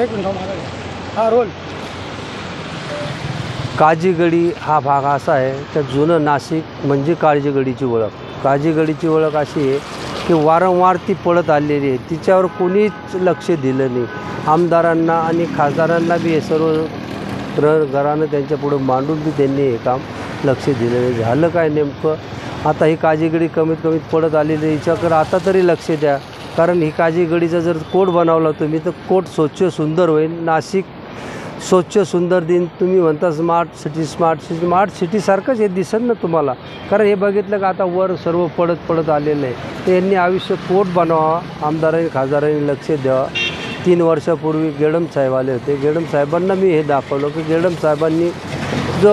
एक मिनिट हा रोल. काजीगडी हा भाग असा आहे तर जुनं नाशिक म्हणजे काळजीगडीची ओळख. काजीगडीची ओळख अशी आहे की वारंवार ती पळत आलेली आहे. तिच्यावर कोणीच लक्ष दिलं नाही. आमदारांना आणि खासदारांना बी हे सर्व र घरानं त्यांच्यापुढं मांडून बी त्यांनी हे काम लक्ष दिलं नाही. झालं काय नेमकं? आता ही काजीगडी कमीत कमीत पडत आलेली आहे. हिच्याकडं आता तरी लक्ष द्या. कारण ही काजीगडीचा जर कोट बनवला तुम्ही तर कोट स्वच्छ सुंदर होईल. नाशिक स्वच्छ सुंदर दिन तुम्ही म्हणता smart city smart city smart सिटीसारखंच हे दिसेल ना तुम्हाला. कारण हे बघितलं का आता वर सर्व पडत पडत आलेलं आहे. तर यांनी आयुष्य कोट बनवा. आमदारांनी खासदारांनी लक्ष द्यावा तीन वर्षापूर्वी गेडम साहेब आले होते. गेडम साहेबांना मी हे दाखवलं की गेडम साहेबांनी जो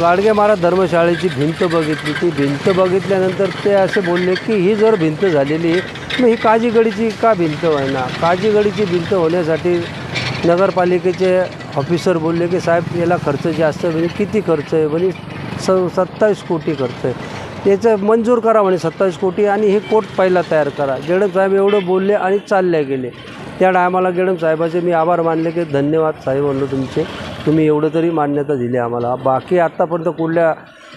गाडगे महाराज धर्मशाळेची भिंत बघितली ती भिंत बघितल्यानंतर ते असे बोलले की ही जर भिंत झालेली आहे मग ही काजीगडीची का भिंत व्हायना? काजीगडीची भिंत होण्यासाठी नगरपालिकेचे ऑफिसर बोलले की साहेब याला खर्च जास्त म्हणजे किती खर्च आहे? म्हणजे स सत्तावीस कोटी खर्च आहे. याचं मंजूर करा म्हणे सत्तावीस कोटी आणि हे कोट पहिला तयार करा. गेडम साहेब एवढं बोलले आणि चालले गेले. त्या टायमाला गेडम साहेबाचे मी आभार मानले की धन्यवाद साहेब म्हणलं तुमचे. तुम्ही एवढं तरी मान्यता दिली आम्हाला. बाकी आत्तापर्यंत कुठल्या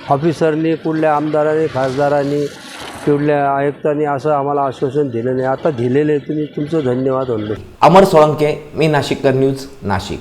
ऑफिसरनी कुठल्या आमदारांनी खासदारांनी कुठल्या आयुक्तांनी असं आम्हाला आश्वासन दिलं नाही. आता दिलेलं आहे तुम्ही तुमचं धन्यवाद म्हणलं. अमर सोळंके मी नाशिककर न्यूज नाशिक.